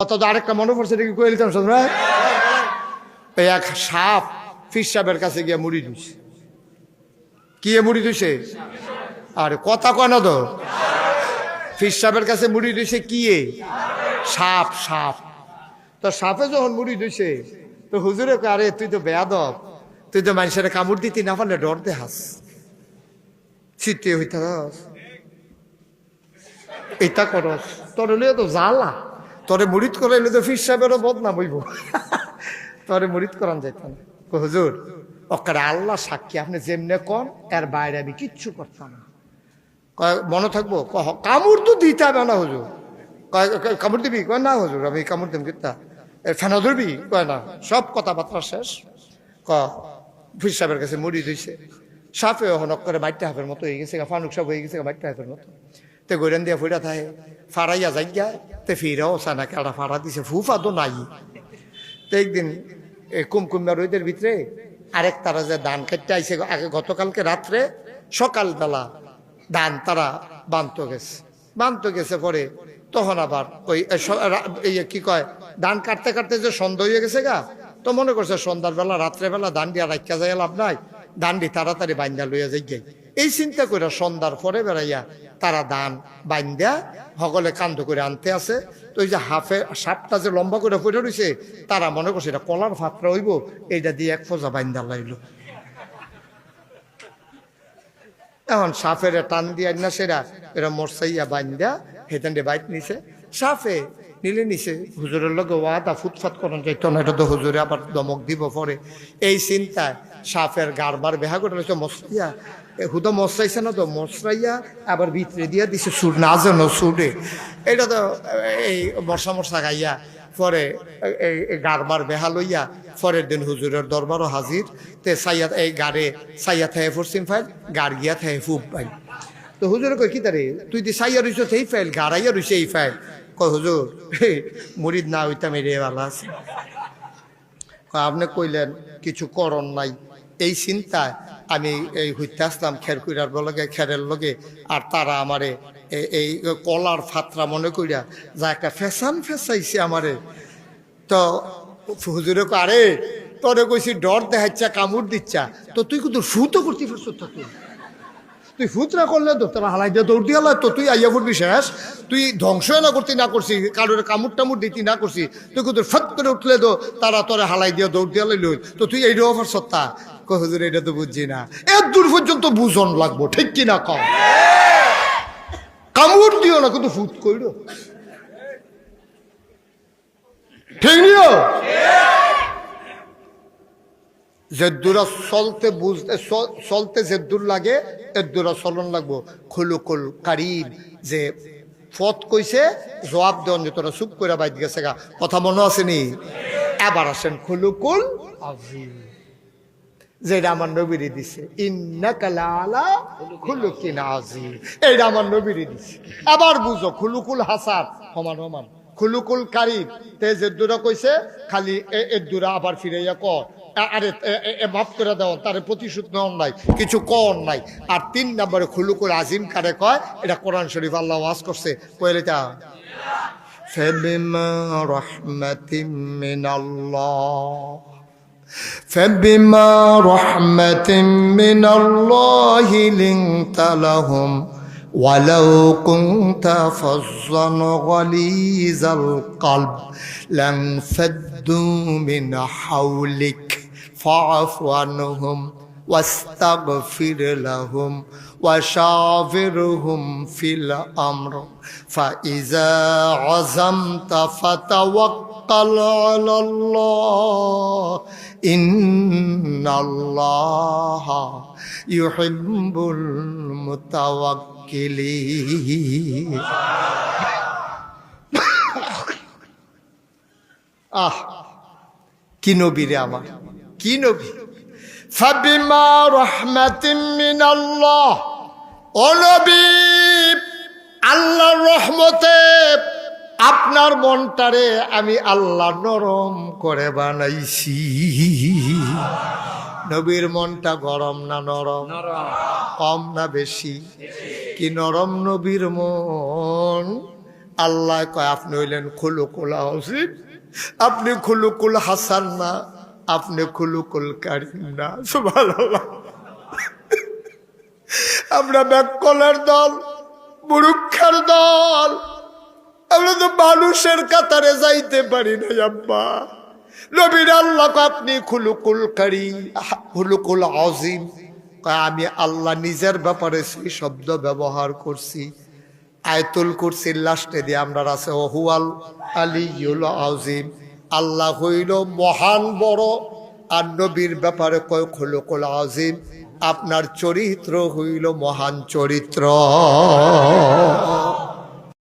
অত আরেকটা মনে পড়ছে দেখি কয়ে দিতাম এই এক সাপ ফির সাহেবের কাছে গিয়ে মুড়ি দিছে কি এ মুড়ি দিছে আর কথা কয় না তো। ফির সাহেবের কাছে মুড়ি দিছে কি এ? সাপ সাপ। তো সাপে যখন মুড়ি দিছে তো হুজুরে কয়, আরে তুই তো বেয়াদব। তুই তো মানুষের কামড় দিতি না পারলে ডর দে হাস। ছিটে হইতে হাস। এটা করস। তোর তো জ্বালা। তোরে মুড়িদ করাইলে তো ফির সাহেবেরও বদনাম হইব। তরে মুড়িদ করান যাইত না। হুজুর ওখানে আল্লাহ সাক্ষী, আপনি যেমনে কন, এর বাইরে আমি কিচ্ছু করতাম না। মনে থাকব? কামড় তো দিতে হবে না, হুজুর। কামড় দিবি? কয়, না, হুজুর, আমি কামড় দিম কিতা ফেনা ধরবি? কয়, না, সব কথাবার্তা শেষ। ক, ফির সাহেবের কাছে মুড়ি দিয়েছে সাপে হনক করে বাইটটা হাফের মতো হয়ে গেছে, ফানুক সাপ হয়ে গেছে, বাইটটা হাফের মতো। তে গৈরেন দিয়া ফুটা থাকে ফারাইয়া যাই তে ফিরাও সানা কেডা ফাড়া দিছে ফুফা তো নাই তো একদিন এই কুমকুম্বা রোদের ভিতরে আরেক তারা যে ধান কাটতে আইসে আগে গতকালকে রাত্রে সকালবেলা ধান তারা বানতে গেছে বানতে গেছে পরে তখন আবার ওই কি কয় ধান কাটতে কাটতে যে সন্ধ্যা হয়ে গেছে গা তো মনে করছে সন্ধ্যার বেলা রাত্রে বেলা ধান দিয়া রাখা যায় লাভ নাই ধানটি তাড়াতাড়ি বাইন্দা লইয়া যাই এই চিন্তা করে সন্ধ্যার পরে বেড়াইয়া তারা ধান বাইন্দা, সকলে কান্দ করে আনতে আছে। তো ওই যে হাফে সাপটা যে লম্বা করে পড়ে রয়েছে তারা মনে করছে এটা কলার ফাত্রা হইব এইটা দিয়ে এক ফোজা বাইন্দা লাইল। এখন সাফের টান দিয়া না সেরা, এরা মরসাইয়া বাইন্দা, হেতান্ডে বাইক নিছে। সাফে নিলে নিছে, হুজুরের লগে ওয়াদা ফুটফাত করন যাইত না এটা তো হুজুরে আবার দমক দিব পরে। এই চিন্তায় সাফের গারবার বেহা করে রয়েছে এ হুদা মশরাইছে না তো মশরাইয়া আবার ভিতরে দিয়া দিছে সুর, না যেন সুরে। এটা তো এই মশা মশা গাইয়া, পরে গারবার বেহা লইয়া, পরের দিন হুজুরের দরবারও হাজির। তে সাইয়া এই গাড়ে সাইয়া থাহে পশ্চিম ফাইল গার গিয়া থাহে ফুব পাই তো হুজুরে কই কি তারে? তুই দি সাইয়া রইছ সেই ফাইল, গাড়াইয়া রইছে এই ফাইল? কয়, হুজুর মুরিদ না হইতাম এরে ভালো আছে। আপনি কইলেন, কিছু করণ নাই। এই চিন্তায় আমি এই হইতে আসলাম খেরকুইরার লগে, খেরের লগে, আর তারা আমারে এই কলার ফাত্রা মনে করিয়া যা একটা ফ্যাশন ফেসাইছে আমারে। তো হুজুরে আরে, তোরে কইছি ডর দেখাচ্ছা কামড় দিচ্ছা। তো তুই কিন্তু ফুতো করতে পারছ তুই তুই ফুতরা করলে তোরা হালাই দিয়ে দৌড় দিয়ে তো তুই আইয়া পড়বি শেষ। তুই ধ্বংস না করতে, না করছি, কারোর কামড় টামুড় দিতে, না করছি। তুই কিন্তু ফট করে উঠলে তো তারা তোরে হালাই দিয়ে দৌড় দিয়ে লইল তো তুই এই অফার সত্তা? হুজুর এটা তো বুঝছি না। এর দূর পর্যন্ত বুঝন লাগবো, ঠিক কি না কম কামড় দিও না, কিন্তু ফুট কইর। ঠিক নিও? জেদ্দুরা চলতে বুঝতে চলতে জেদ্দুর লাগে, এদ্দুরা চলন লাগবো। খুলুকুল কারিম যে ফত কইছে, জবাব দেন যে তোরা চুপ করে বাইত গেছে গা। কথা মনে আসেনি এবার আসেন খুলুকুল যেটা আমার নবীরে দিছে। এইটা আমার নবীরে দিছে। আবার বুঝো, খুলুকুল হাসান, সমান সমান। খুলুকুল কারিম, তে জেদ্দুরা কইছে, খালি এ এদ্দুরা আবার ফিরাইয়া ক আ- আরে এ- এ- এ মাফ করে দেওয়া তারে প্রতিশোধ নেওয়ার নাই কিছু কর নাই আর তিন নম্বরে খুলুকুল আজিম কারে কয় এটা কোরআন শরীফ আল্লাহ ওয়াজ করছে কইলে তা فبما رحمة من الله فبما رحمة من الله لنت لهم ولو كنت فظا غليظ القلب لانفضوا من حولك فاعف عنهم واستغفر لهم وشاورهم في الأمر فإذا عزمت فتوكل على الله إن الله يحب المتوكلين আহ কি নবী রে আমার কি নবী? ফাবিমা রহমাতিম মিনাল্লাহ। ও নবী আল্লাহর রহমতে আপনার মনটারে আমি আল্লাহ নরম করে বানাইছি। নবীর মনটা গরম না নরম? কম না বেশি? কি নরম নবীর মন? আল্লাহ কয় আপনি হইলেন খুলুকুল হাসিন আপনি খুলুকুল হাসান না আপনি খুলুকুল কারিম না আমরা ব্যাককলের দল, মুরুক্ষের দল। আমরা তো মানুষের কাতারে যাইতে পারি না আব্বা। নবীর আল্লাহ আপনি খুলুকুল কারি খুলুকুল কয়, আমি আল্লাহ নিজের ব্যাপারে সেই শব্দ ব্যবহার করছি। আয়তুল কুরসির লাস্টে দিয়ে আমরা আছে, ওহুয়াল আলিউল আজিম। আল্লাহ হইল মহান বড়, আর নবীর ব্যাপারে কয় খুলকুল আজিম, আপনার চরিত্র হইল মহান চরিত্র।